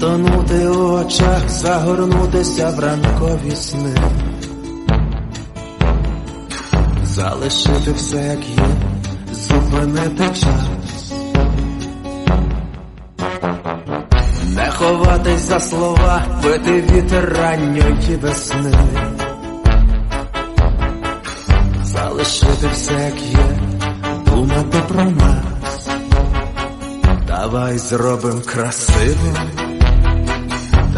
Потонути у очах, загорнутися в ранкові сни, залишити все, як є, зупинити час, не ховатись за слова, пити вітер ранньої весни, залишити все, як є, думати про нас. Давай зробим красиво,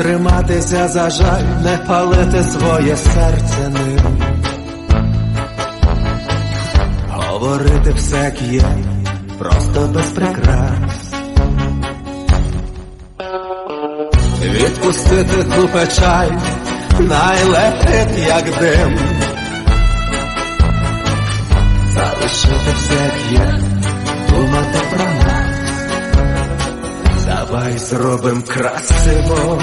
Триматися за жаль, не палити своє серце ним. Говорити все, як є, просто без прикрас. Відпустити ту печаль, найлетить, як дим. Залишити все, є, думати про нас. Давай зробим красиво,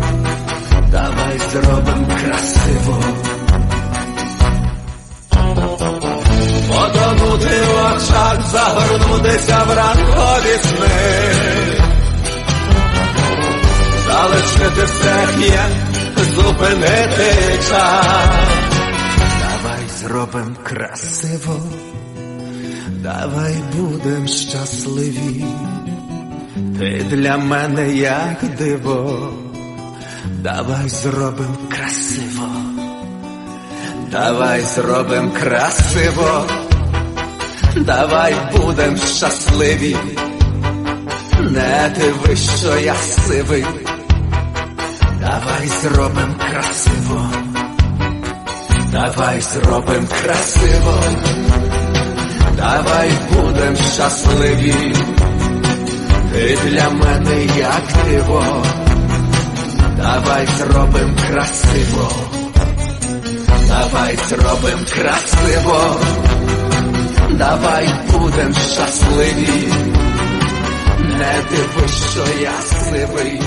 загорнутися в ранкові сни, залишити все є, зупинити час. Давай зробим красиво, давай будем щасливі, ти для мене як диво, давай зробим красиво. Давай зробим красиво, давай будем щасливі, не дивись, що я сивий, давай зробим красиво, давай зробим красиво, давай будем щасливі, ти для мене як диво, давай зробим красиво. Давай зробим красиво, давай будем щасливі, не дивись, що я сивий,